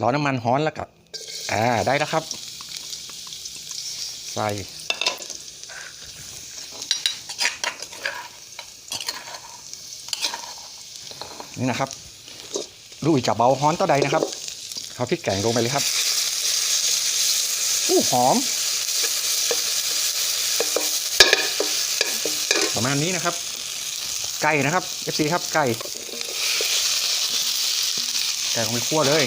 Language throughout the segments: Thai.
รอน้ำมันฮ้อนแล้วก็อ่าได้แล้วครับ ใส่นี่นะครับลูกอีกจะเบาฮ้อนต่อใดนะครับเอาพริกแกงลงไปเลยครับอู้หอม ประมาณนี้นะครับ ไก่นะครับ FC ครับไก่ไก่ลงไปคั่วเลย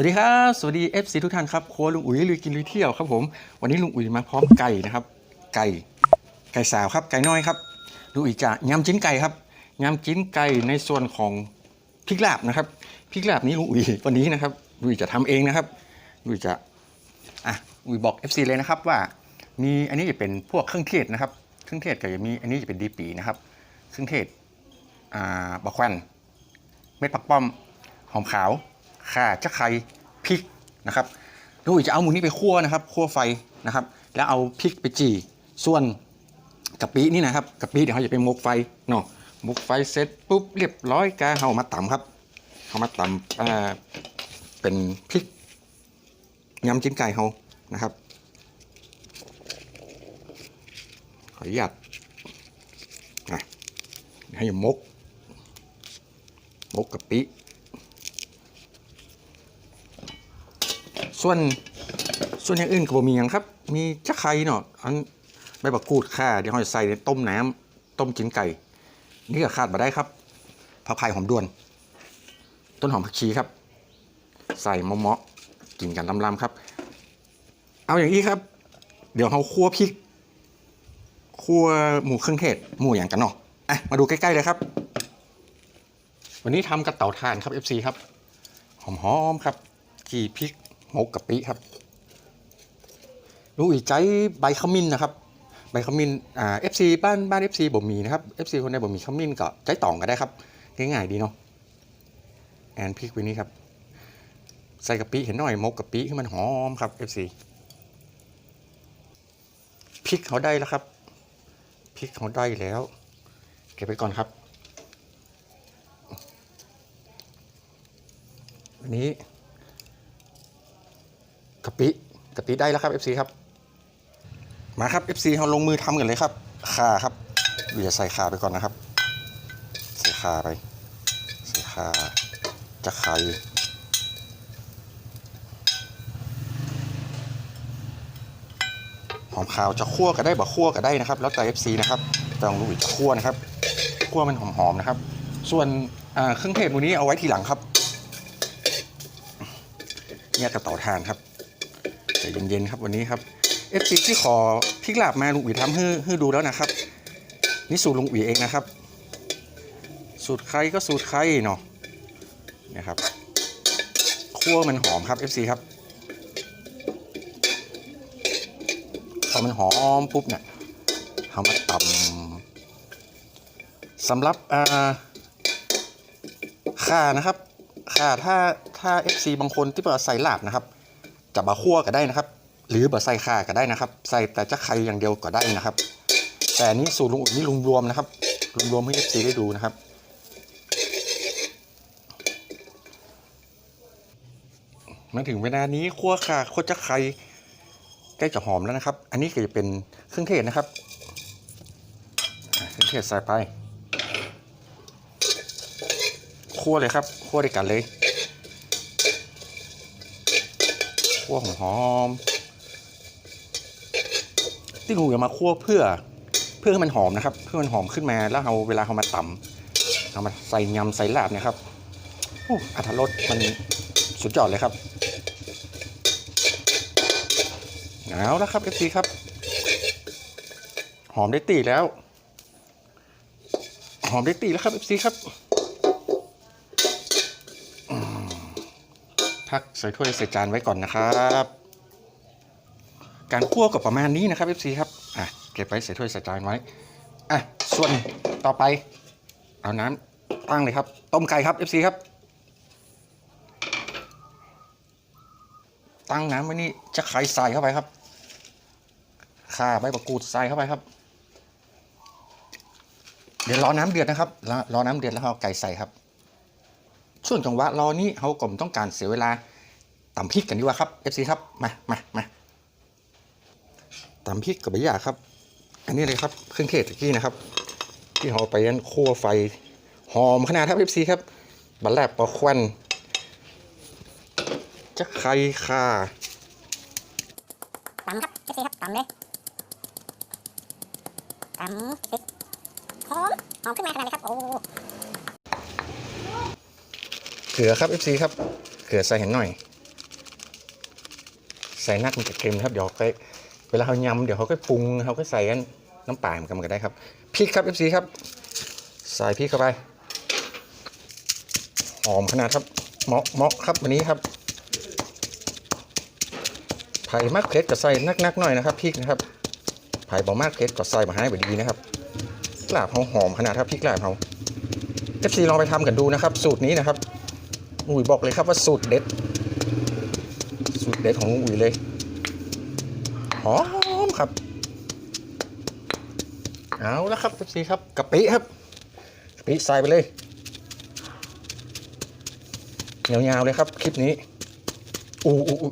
วัสดีครับ สวัสดี FC ทุกท่านครับครัวลุงอุ๋ยลุยกินลุยเที่ยวครับผมวันนี้ลุงอุ๋ยมาพร้อมไก่นะครับ ไก่ไก่สาวครับไก่น้อยครับลุงอุ๋ยจะยำจิ้นไก่ครับยำจิ้นไก่ในส่วนของพริกลาบนะครับพริกลาบนี้ลุงอุ๋ยวันนี้นะครับลุงอุ๋ยจะทำเองนะครับลุงอุ๋ยจะอะอุ๋ยบอก FC เลยนะครับว่ามีอันนี้จะเป็นพวกเครื่องเทศนะครับ เครื่องเทศก็จะมีอันนี้จะเป็นดีปีนะครับ เครื่องเทศอ่าบะควันเม็ดผักป้อมหอมขาว ข่าจะไคร้พริกนะครับลูอีกจะเอาหมูนี้ไปคั่วนะครับคั่วไฟนะครับ แล้วเอาพริกไปจี่ส่วนกะปินี่นะครับกะปิเดี๋ยวเขาจะไปมกไฟเนาะมกไฟเสร็จปุ๊บเรียบร้อยกาเอามาตำครับเอามาตำอ่าเป็นพริกยำจิ้นไก่เขานะครับขออนุญาตนะให้มก มกกะปิ ส่วนส่วนอย่างอื่นก็บ่มีอย่างครับ มีจะไข่เนาะอันใบบักกูดข่าเดี๋ยวเราจะใส่ในต้มน้ำต้มจิ้นไก่ นี่ก็ขาดมาได้ครับผักไผ่หอมด้วน ต้นหอมผักชีครับ ใส่มะเมาะกินกันลำๆครับ เอาอย่างนี้ครับ เดี๋ยวเราคั่วพริกคั่วหมูเครื่องเทศหมูอย่างกันเนาะอะมาดูใกล้ๆเลยครับ วันนี้ทำกระเต่าทานครับ FC ครับหอมๆครับกี่พริก หมกกะปิครับลูกอีกใจใบขมิ้นนะครับ ใบขมิ้นอ่า FC บ้านบ้าน FC บ่มีนะครับ FC คนใดบ่มีขมิ้นก็ใจต่องก็ได้ครับ ง่ายๆดีเนาะแอนพริกไว้นี้ครับใส่กะปิเห็นหน่อยหมกกะปิให้มันหอมครับ FC พริกเขาได้แล้วครับพริกเขาได้แล้ว เก็บไปก่อนครับวันนี้ กะปิกะปิได้แล้วครับ FC ครับมาครับ FC เราลงมือทำกันเลยครับข่าครับเดี๋ยวใส่ข่าไปก่อนนะครับ ใส่ข่าไปใส่ข่าจะไข่หอมขาวจะคั่วก็ได้บ่คั่วก็ได้นะครับ แล้วแต่ FC นะครับแต่ของลูกอีกจะคั่วนะครับคั่วมันหอมๆนะครับ ส่วนเครื่องเทศหมูนี้เอาไว้ทีหลังครับเนี่ยกระเต่าทานครับ ใจเย็นๆครับวันนี้ครับเอฟซีที่ขอพริกลาบมาลุงอุ๋ยทำให้ให้ดูแล้วนะครับ นี่สูตรลุงอุ๋ยเองนะครับ สูตรใครก็สูตรใครเนาะเนี่ยครับคั่วมันหอมครับ FC ครับพอมันหอมปุ๊บเนี่ยเอามาตำสำหรับอ่าข่านะครับค่ะถ้าถ้า FC บางคนที่เปิดใส่ลาบนะครับ จะบะคั่วก็ได้นะครับ หรือบะใส่ข่าก็ได้นะครับ ใส่แต่จะไข่อย่างเดียวก็ได้นะครับ แต่นนี้สูตรลุงอุ่นนี่รวมๆนะครับรวมๆให้ FC ได้ดูนะครับมาถึงเวลานี้คั่วข่าโคจะไข่ใกล้จะหอมแล้วนะครับ อันนี้ก็จะเป็นเครื่องเทศนะครับ เครื่องเทศใส่ไปคั่วเลยครับคั่วด้วยกันเลย คั่วหอมหอมที่หนูจะมาคั่วเพื่อเพื่อให้มันหอมนะครับ เพื่อมันหอมขึ้นมาแล้วเอาเวลาเอามาตำเอามาใส่ยำใส่ลาบนะครับโอ้อัตรสมันสุดยอดเลยครับเอาแล้วครับเอฟซีครับ หอมได้ตีแล้ว หอมได้ตีแล้วครับเอฟซีครับ พักใส่ถ้วยใส่จานไว้ก่อนนะครับ การคั่วก็ประมาณนี้นะครับ FC ครับอะเก็บไว้ใส่ถ้วยใส่จานไว้อะส่วนต่อไป เอาน้ำตั้งเลยครับ ต้มไก่ครับ FC ครับ ตั้งน้ำไว้นี่จะไข่ใส่เข้าไปครับข่าใบมะกูดใส่เข้าไปครับ เดี๋ยวรอน้ำเดือดนะครับรอรอน้ำเดือดแล้วเอาไก่ใส่ครับ ช่วงจังหวะรอนี้เขากลมต้องการเสียเวลาตำพริกกันดีกว่าครับ FC ครับมามามาตำพริกกับใบหยาครับ อันนี้เลยครับเครื่องเทศตะกี้นะครับ ที่เราไปยันคั่วไฟหอมขนาดครับ FC ครับบัลแลบปลาควันจะไข่ข่าตำครับเอฟซีครับตำเลยตำเด็กหอมหอมขึ้นมาขนาดเลยครับโอ้ กลือครับ FC ครับ เกลือใส่เห็นหน่อย ใส่นักมันจะเค็มครับ เดี๋ยวเขาค่อยเวลาเขายำเดี๋ยวเขาก็ปรุงเขาก็ใส่กันน้ำปลาเหมือนกันก็ได้ครับ พริกครับ FC ครับ ใส่พริกเข้าไป หอมขนาดครับ เหมาะเหมาะครับวันนี้ครับไผ่มากเผ็ดก็ใส่นักๆหน่อยนะครับพริกนะครับไผ่บ่มากเผ็ดก็ใส่มาให้แบดีนะครับกลาบหอมขนาดครับพริกกลาบเขา FC ลองไปทำกันดูนะครับ สูตรนี้นะครับ ลุงอุ๋ยบอกเลยครับว่าสูตรเด็ด สูตรเด็ดของลุงอุ๋ยเลยหอมครับ เอาแล้วครับ FC ครับกะปิครับกะปิใส่ไปเลยยาวๆเลยครับคลิปนี้อู้อู้อู้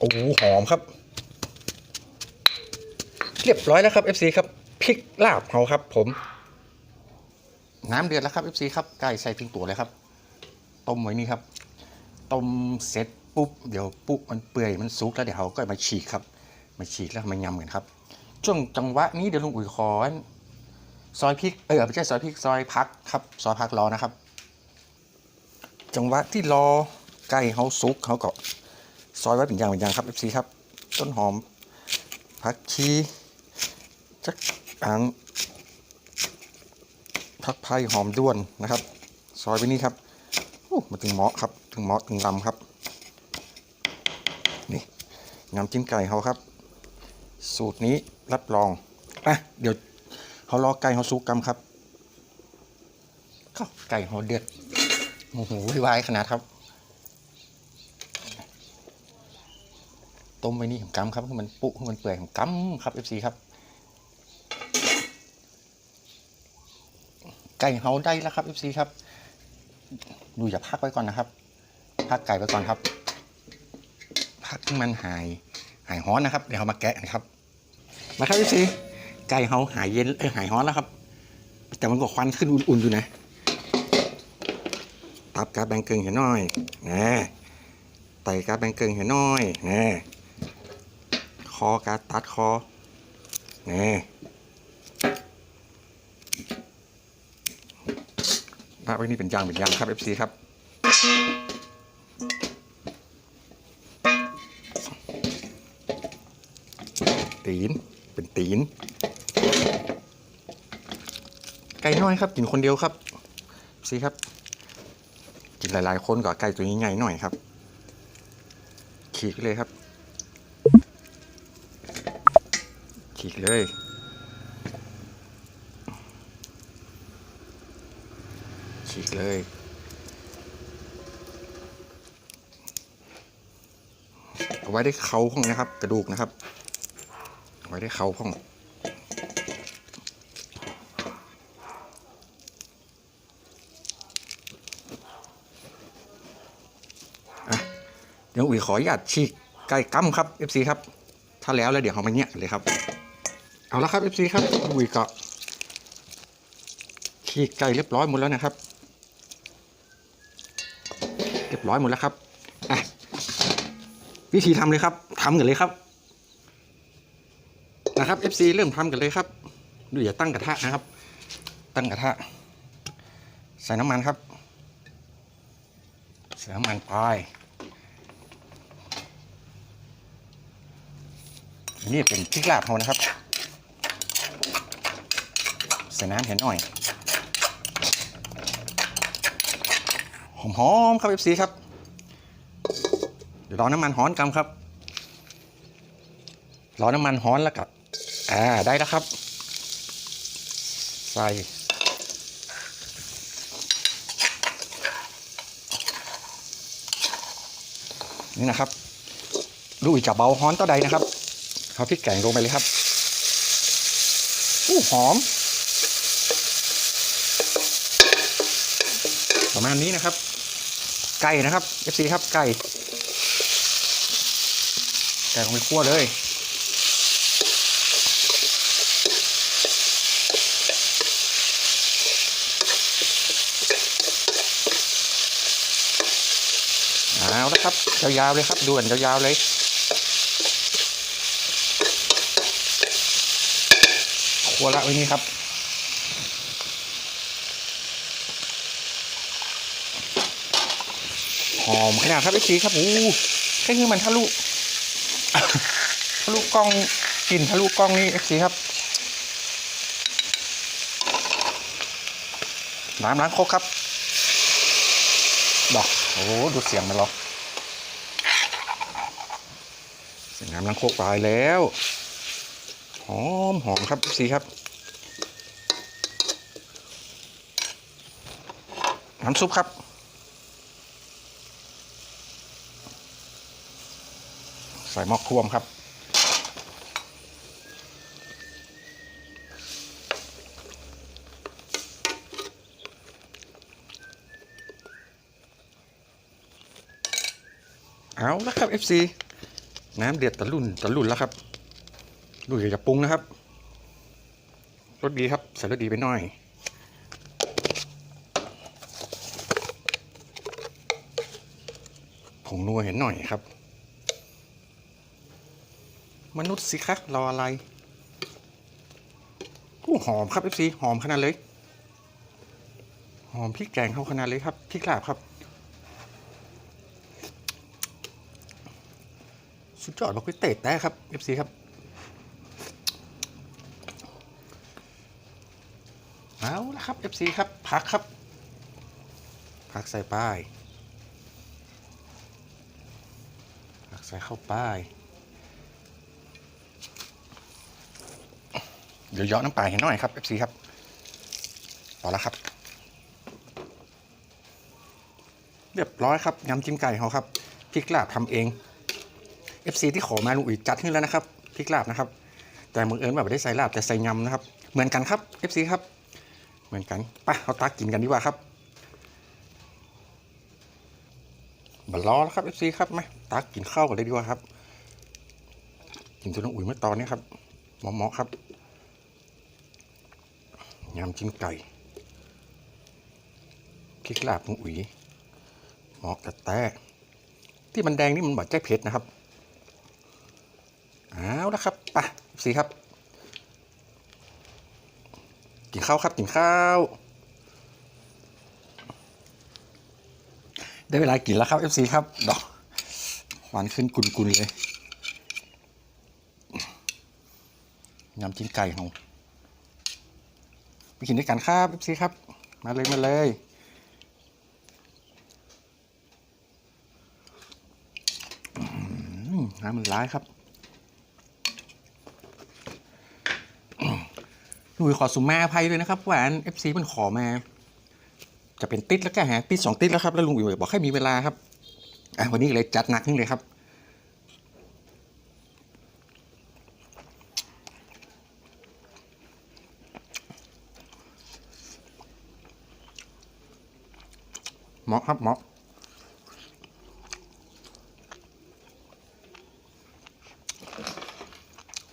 อู้หหอมครับ เรียบร้อยแล้วครับ FC ครับพริกลาบเขาครับผม น้ำเดือดแล้วครับ FC ครับไก่ใส่ถึงตัวเลยครับต้มไว้นี่ครับต้มเสร็จปุ๊บเดี๋ยวปุ๊บมันเปื่อยมันสุกแล้วเดี๋ยวเขาก็มาฉีกครับ มาฉีกแล้วมายำกันครับ ช่วงจังหวะนี้เดี๋ยวลุงอุ๋ยขอซอยพริกเออไม่ใช่ซอยพริกซอยพักครับซอยพักรอนะครับ จังหวะที่รอไก่เขาสุกเขาก็ซอยไว้เป็นอย่างเป็นอย่างครับ FC ครับ ต้นหอมผักชีจักอ่าง ผักไผ่หอมด้วนนะครับ ซอยไปนี่ครับโอ้มาถึงหมาะครับ ถึงหมาะถึงลำครับ นี่น้ำจิ้มไก่เขาครับ สูตรนี้รับรองอะเดี๋ยวเขารอไก่เขาสุกกำครับก็ไก่เขาเดือดโอ้โหวายขนาดครับ ต้มไว้นี่ผมกำครับให้มันปุให้มันเปื่อยผมกำครับ FC ครับ ไก่เฮาได้แล้วครับ FC ครับดูอย่าพักไว้ก่อนนะครับ พักไก่ไว้ก่อนครับ พักให้มันหายหายฮ้อนนะครับ เดี๋ยวเรามาแกะนะครับ มาครับ FC ไก่เฮาหายเย็นเออหายฮ้อนแล้วครับ แต่มันก็ควันขึ้นอุ่นๆอยู่นะตับกาแบงเกิงเห็นหน่อยนะไตกาแบงเกิงเห็นหน่อยนะคอกาตัดคอนะ ภาพไว้นี่เป็นยางเป็นยางครับ FC ครับตีนเป็นตีน ไก่น้อยครับกินคนเดียวครับสิครับ กินหลายๆคนก็ไก่ตัวนี้ใหญ่หน่อยครับฉีกเลยครับฉีกเลย ฉีก เลย เอาไว้ได้เขาห้องนะครับ กระดูกนะครับ เอาไว้ได้เขาห้องเดี๋ยวอุ๋ยขออนุญาตฉีกไก่กั้มครับ FC ครับ ถ้าแล้วแล้วเดี๋ยวเขามาเนี่ยเลยครับ เอาละครับ FC ครับอุ๋ยก็ฉีกไก่เรียบร้อยหมดแล้วนะครับ เร้อยหมดแล้วครับอะวิธีทำเลยครับทำกันเลยครับ นะครับ FC เริ่มทำกันเลยครับดูอย่าตั้งกระทะนะครับ ตั้งกระทะ ใส่น้ำมันครับ ใส่น้ำมันไปนี่เป็นพริกลาบเขานะครับ ใส่น้ำเห็นหน่อย หอมๆครับ FC ครับ เดี๋ยวรอน้ำมันฮ้อนกำครับ รอน้ำมันฮ้อนแล้วกับอ่าได้แล้วครับ ใส่นี่นะครับลูกอีกจะเบาฮ้อนต่อใดนะครับเอาพริกแกงลงไปเลยครับอู้หอม ประ มาณนี้นะครับ ไก่นะครับ FC ครับไก่ไก่ลงไปคั่วเลยเอาละครับยาวๆเลยครับด่วนยาวๆเลยคั่วละไว้นี่ครับ อมขนาดครับไอ้ชีครับอู้แค่นี้มันทะลุทะลุกล้องกลิ่นทะลุกล้องนี่เอฟซีครับน้ำล้างโคกครับดอกโอ้ดูเสียงมันหรอเสียงน้ำล้างโครกไปแล้วหอมหอมครับเอฟซีครับ น้ำซุปครับ ส่หม้อควมครับ เอาละครับ FC น้ำเดือดตะลุ่นตะลุ่นแล้วครับดูอย่าจะปรุงนะครับรสดีครับใส่รสดีไปหน่อยผงนัวเห็นหน่อยครับ มนุษย์สิคะรออะไรอู้หอมครับ FC หอมขนาดเลย หอมพริกแกงเข้าขนาดเลยครับพริกลาบครับ สุดยอดบอกไปเตะแต่ครับ FC ครับเอาละครับ FC ครับพักครับพักใส่ป้ายพักใส่เข้าป้าย เดี๋ยวเยาะน้ำปลาให้หน่อยครับ FC ครับพอแล้วครับ เรียบร้อยครับยำจิ้มไก่เขาครับพริกลาบทำเอง FC ที่ขอมาลุงอุ๋ยจัดให้แล้วนะครับพริกลาบนะครับ แต่มือเอิญแบบไม่ได้ใส่ลาบแต่ใส่ยำนะครับ เหมือนกันครับ FC ครับ เหมือนกันไปเอาตากินกันดีกว่าครับบัลล้อแล้วครับ FC ครับมาตากินข้าวกันเลยดีกว่าครับกินจนลุงอุ๋ยเมื่อตอนนี้ครับหมาะๆครับ ยำจิ้มไก่พริกลาบลุงอุ๋ยหมาะกับแตที่มันแดงนี่มันบาดใจเผ็ดนะครับเอาละครับไปสีครับ กินข้าวครับกินข้าว ได้เวลากินแล้วครับ FC ครับดอกหวานขึ้นกุนๆเลยยำจิ้มไก่ของ ไปกินด้วยกันครับเอฟซีครับ มาเลยมาเลยน้ำมันร้ายครับหนุ่ยขอสุมมาภัยด้วยนะครับหวานเอฟซีมันขอมา จะเป็นติดแล้วก็หาติดสองติดแล้วครับ แล้วลุงอุ๋ยบอกให้มีเวลาครับ อะวันนี้เลยจัดหนักนึงเลยครับ เหมาะครับเหมาะ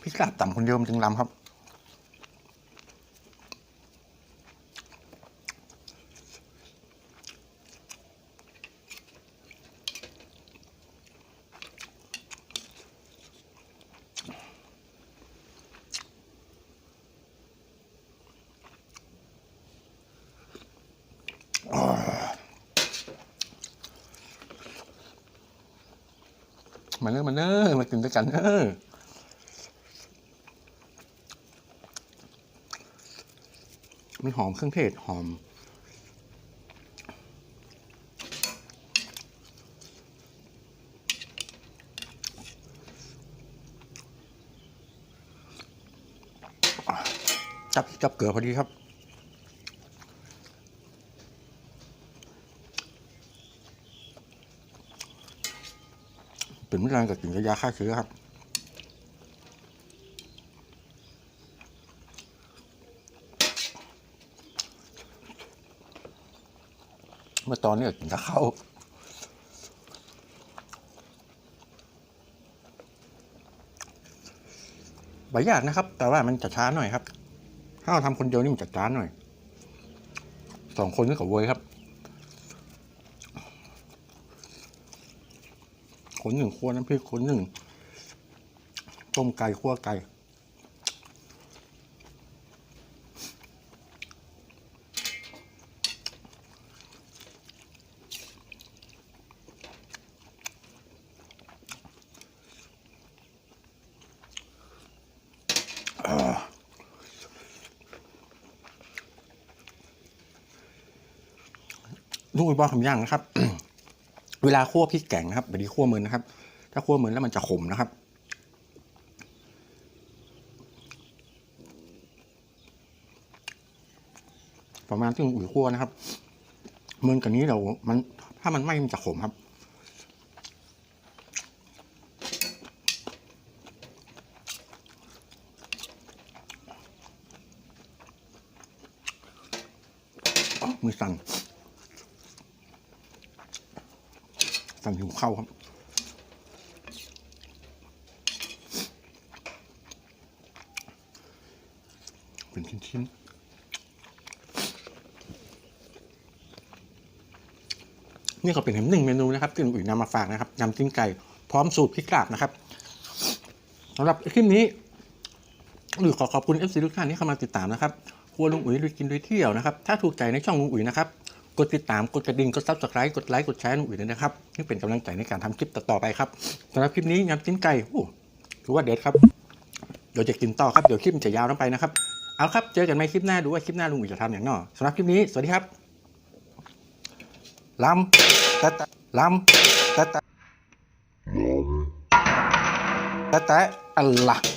พี่กาดต่ำคนเดียวมันจึงลำครับ มาเนอมาเนอมากินด้วยกันเนอมันหอมเครื่องเทศหอม จับจับเกลือพอดีครับ ลิ่นไม่แรงกับกลิ่นกระยาฆ่าเชื้อครับเมื่อตอนนี้กินกับข้าวใบยากนะครับ แต่ว่ามันจะช้าหน่อยครับ ถ้าเราทำคนเดียวนี่มันจะช้าหน่อย สองคนนี่กับเวยครับ นหนึ่งคั่วน้ำพริกคนหนึ่งต้มไก่คั่วไก่ลูกอีบอกคำย่างนะครับ เวลาคั่วพริกแกงนะครับแบบนี้คั่วเมือนนะครับ ถ้าคั่วเมือนแล้วมันจะขมนะครับ ประมาณที่ลุงอุ๋ยคั่วนะครับเมือนกับนี้เรามันถ้ามันไหม้มันจะขมครับ อ๋อมือสั่น สั่นหิวเข้าวครับ เป็นชิ้นๆนี่ก็เป็นหนึ่งเมนูนะครับที่ลุงอุ๋ยนำมาฝากนะครับยำจิ้นไก่พร้อมสูตรพริกลาบนะครับสำหรับคลิปนี้หรือขอขอบคุณ FC ทุกท่านที่เข้ามาติดตามนะครับครัวลุงอุ๋ยลุยกินลุยเที่ยวนะครับ ถ้าถูกใจในช่องลุงอุ๋ยนะครับ กดติดตาม กดกระดิ่ง กดซับสไครต์กดไลค์ กดแชร์ลุงอุ๋ยด้วยนะครับนี่เป็นกำลังใจในการทำคลิปต่อๆไปครับสำหรับคลิปนี้ยำจิ้นไก่โอ้ถือว่าเด็ดครับ เดี๋ยวจะกินต่อครับ เดี๋ยวคลิปมันจะยาวน้ำไปนะครับ เอาครับ เจอกันใหม่คลิปหน้า ดูว่าคลิปหน้าลุงอุ๋ยจะทำอย่างหนอสำหรับคลิปนี้ สวัสดีครับลำตะตะลำตะตะตะตะอัลละ